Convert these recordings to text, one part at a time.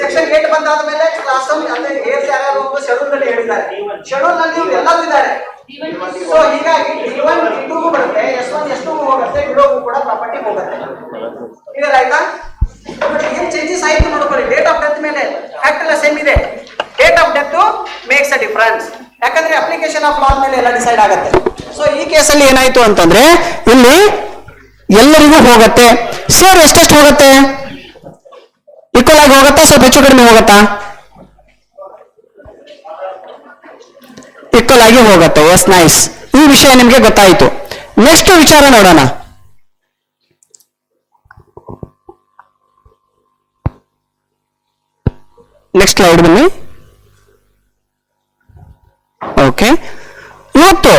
Section eight ಬಂದಾದ ಮೇಲೆ class ಅಂದ್ರೆ ಏರ್ಸ್ ಯಾರ್ಯಾರು ಅಂತ ಶೆಡ್ಯೂಲ್ನಲ್ಲಿ ಹೇಳಿದ್ದಾರೆ. ಶೆಡ್ಯೂಲ್ನಲ್ಲಿ ಎಲ್ಲರೂ ಇದ್ದಾರೆ. ಸೊ ಹೀಗಾಗಿ ಡಿ ಒನ್ ಬರುತ್ತೆ. ಎಸ್ ಒನ್ ಎಸ್ ಹೋಗುತ್ತೆ. ಇಡೋಗೂ ಕೂಡ ಪ್ರಾಪರ್ಟಿ ಹೋಗುತ್ತೆ. ಕ್ಲಿಯರ್ ಆಯ್ತಾ? ಏನ್ ಚೇಂಜಸ್ ಆಯ್ತು ನೋಡ್ಕೊಳ್ಳಿ. ಡೇಟ್ ಆಫ್ ಡೆತ್ ಮೇಲೆ ಫ್ಯಾಕ್ಟ್ ಎಲ್ಲ ಸೇಮ್ ಇದೆ. Date of death makes a difference ಯಾಕಂದ್ರೆ ಅಪ್ಲಿಕೇಶನ್ ಆಫ್ ಲಾ ಮೇಲೆ ಎಲ್ಲ ಡಿಸೈಡ್ ಆಗುತ್ತೆ. ಸೊ ಈ ಕೇಸಲ್ಲಿ ಏನಾಯ್ತು ಅಂತಂದ್ರೆ ಇಲ್ಲಿ ಎಲ್ಲರಿಗೂ ಹೋಗುತ್ತೆ. ಸರ್ ಎಷ್ಟೆಷ್ಟು ಹೋಗುತ್ತೆ? ಈಕ್ವಲ್ ಆಗಿ ಹೋಗುತ್ತಾ, ಸ್ವಲ್ಪ ಹೆಚ್ಚು ಕಡಿಮೆ ಹೋಗುತ್ತಾ? ಈಕ್ವಲ್ ಆಗಿ ಹೋಗುತ್ತೆ. ಎಸ್ ನೈಸ್ ಈ ವಿಷಯ ನಿಮಗೆ ಗೊತ್ತಾಯಿತು. ನೆಕ್ಸ್ಟ್ ವಿಚಾರ ನೋಡೋಣ. ನೆಕ್ಸ್ಟ್ ಸ್ಲೈಡ್ ಬನ್ನಿ. ಓಕೆ ಇವತ್ತು,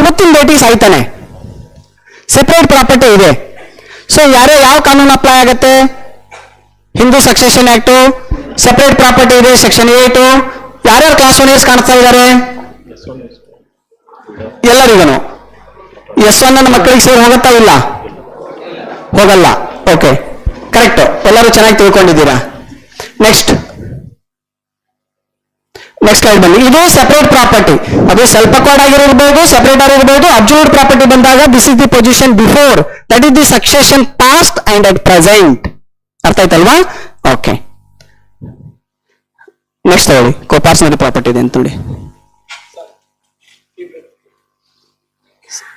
ಇವತ್ತಿನ ಡೇಟಿಸ್ ಆಯ್ತಾನೆ ಸೆಪರೇಟ್ ಪ್ರಾಪರ್ಟಿ ಇದೆ. ಸೊ ಯಾರೇ ಯಾವ ಕಾನೂನು ಅಪ್ಲೈ ಆಗುತ್ತೆ? Hindu succession act separate property ಇದೆ ಸೆಕ್ಷನ್ ಏಟು ಯಾರ್ಯಾರು ಕ್ಲಾಸ್ ಒನ್ ಇಯರ್ಸ್ ಕಾಣಿಸ್ತಾ ಇದ್ದಾರೆ? ಎಲ್ಲರಿಗೂ ಎಸ್ ಒನ್ ನನ್ನ ಮಕ್ಕಳಿಗೆ ಸೇರಿ ಹೋಗುತ್ತಾ ಇಲ್ಲ? ಹೋಗಲ್ಲ. ಓಕೆ ಕರೆಕ್ಟ್ ಎಲ್ಲರೂ ಚೆನ್ನಾಗಿ ತಿಳ್ಕೊಂಡಿದ್ದೀರಾ? ನೆಕ್ಸ್ಟ್ ನೆಕ್ಸ್ಟ್ ಸ್ಲೈಡ್ ಬನ್ನಿ. ಇದು ಸೆಪರೇಟ್ ಪ್ರಾಪರ್ಟಿ ಅದು ಸೆಲ್ಫ್ ಅಕ್ವಾರ್ಡ್ ಆಗಿರಬಹುದು ಸೆಪರೇಟ್ ಆಗಿರಬಹುದು ಅಬ್ಸಲ್ಯೂಟ್ ಪ್ರಾಪರ್ಟಿ ಬಂದಾಗ this is the position before that is the succession past and at present ಅರ್ಥ ಆಯ್ತಲ್ವಾ? ಓಕೆ ನೆಕ್ಸ್ಟ್ ತಗೊಳ್ಳಿ. ಕೋಪಾರ್ಸನರಿ ಪ್ರಾಪರ್ಟಿ ಇದೆ ಅಂತ ನೋಡಿ.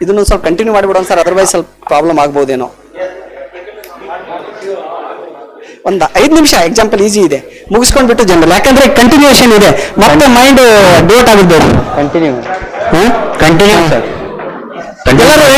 ಇದನ್ನು ಸ್ವಲ್ಪ ಕಂಟಿನ್ಯೂ ಮಾಡಿಬಿಡೋಣ ಸರ್. ಅದರ್ವೈಸ್ ಸ್ವಲ್ಪ ಪ್ರಾಬ್ಲಮ್ ಆಗ್ಬೋದೇನೋ. ಒಂದು ಐದು ನಿಮಿಷ ಎಕ್ಸಾಂಪಲ್ ಈಸಿ ಇದೆ. ಮುಗಿಸ್ಕೊಂಡ್ಬಿಟ್ಟು ಜನರಲ್ ಯಾಕಂದ್ರೆ ಕಂಟಿನ್ಯೂಷನ್ ಇದೆ. ಮತ್ತೆ ಮೈಂಡ್ ಡೋಟ್ ಆಗಿರ್ಬೋದು. ಕಂಟಿನ್ಯೂ ಹ್ಮ್? ಕಂಟಿನ್ಯೂ ಸರ್ ಎಲ್ಲರೂ